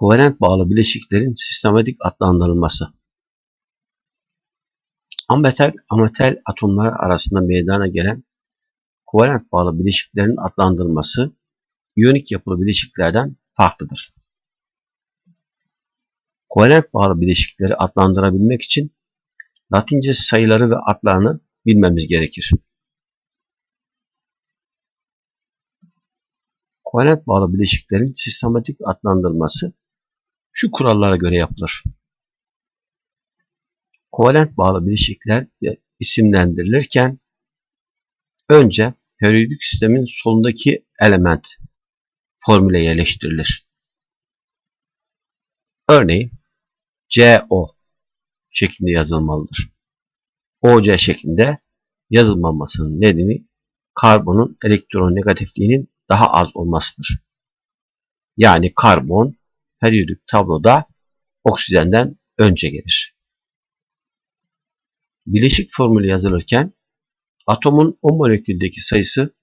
Kovalent bağlı bileşiklerin sistematik adlandırılması. Ametal, ametal atomlar arasında meydana gelen kovalent bağlı bileşiklerin adlandırılması iyonik yapılı bileşiklerden farklıdır. Kovalent bağlı bileşikleri adlandırabilmek için Latince sayıları ve adlarını bilmemiz gerekir. Kovalent bağlı bileşiklerin sistematik adlandırılması şu kurallara göre yapılır. Kovalent bağlı bileşikler isimlendirilirken önce periyodik sistemin solundaki element formüle yerleştirilir. Örneğin CO şeklinde yazılmalıdır. OC şeklinde yazılmamasının nedeni karbonun elektronegatifliğinin daha az olmasıdır. Yani karbon periyodik tabloda oksijenden önce gelir. Bileşik formülü yazılırken atomun o moleküldeki sayısı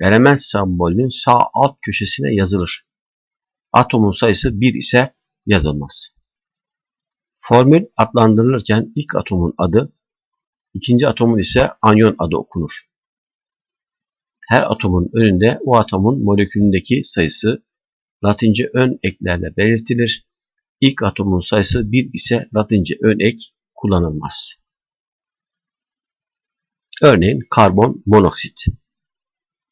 element sembolünün sağ alt köşesine yazılır. Atomun sayısı 1 ise yazılmaz. Formül adlandırılırken ilk atomun adı, ikinci atomun ise anyon adı okunur. Her atomun önünde o atomun molekülündeki sayısı Latince ön eklerle belirtilir. İlk atomun sayısı 1 ise Latince ön ek kullanılmaz. Örneğin karbon monoksit.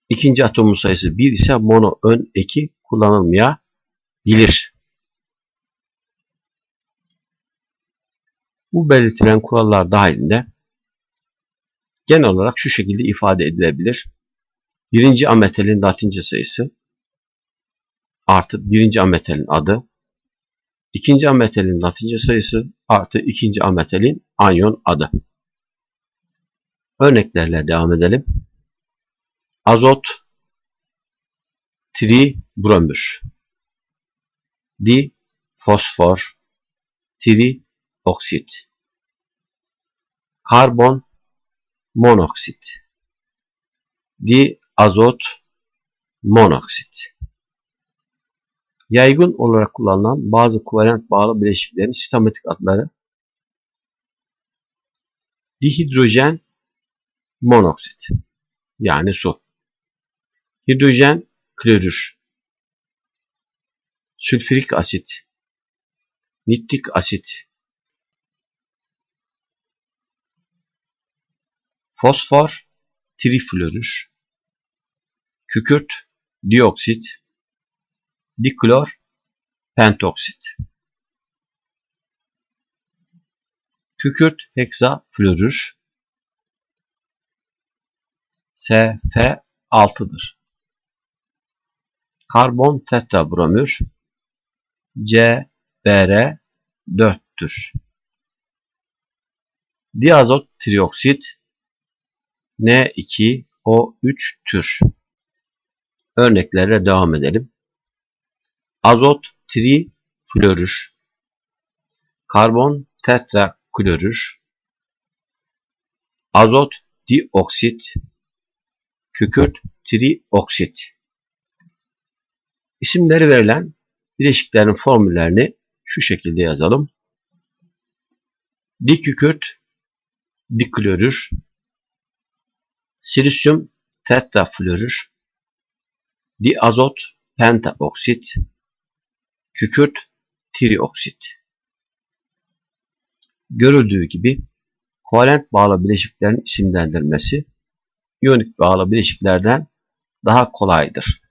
İkinci atomun sayısı 1 ise mono ön eki kullanılmayabilir. Bu belirtilen kurallar dahilinde genel olarak şu şekilde ifade edilebilir. Birinci ametalin latince sayısı artı birinci ametalin adı, ikinci ametalin latince sayısı artı ikinci ametalin anyon adı. Örneklerle devam edelim. Azot, tri bromür, di fosfor, tri oksit, karbon monoksit, di azot monoksit. Yaygın olarak kullanılan bazı kovalent bağlı bileşiklerin sistematik adları dihidrojen monoksit yani su, hidrojen klorür, sülfürik asit, nitrik asit, fosfor triflorür, kükürt dioksit, diklor pentoksit. Kükürt heksaflorür SF6'dır. Karbon tetrabromür CBr4'tür. Diazot trioksit N2O3 tür. Örneklerle devam edelim azot triflorür, karbon tetraklorür, azot dioksit, kükürt trioksit. İsimleri verilen bileşiklerin formüllerini şu şekilde yazalım. Dikükürt diklorür, silisyum tetraflorür, diazot pentaoksit, kükürt trioksit. Görüldüğü gibi kovalent bağlı bileşiklerin isimlendirmesi iyonik bağlı bileşiklerden daha kolaydır.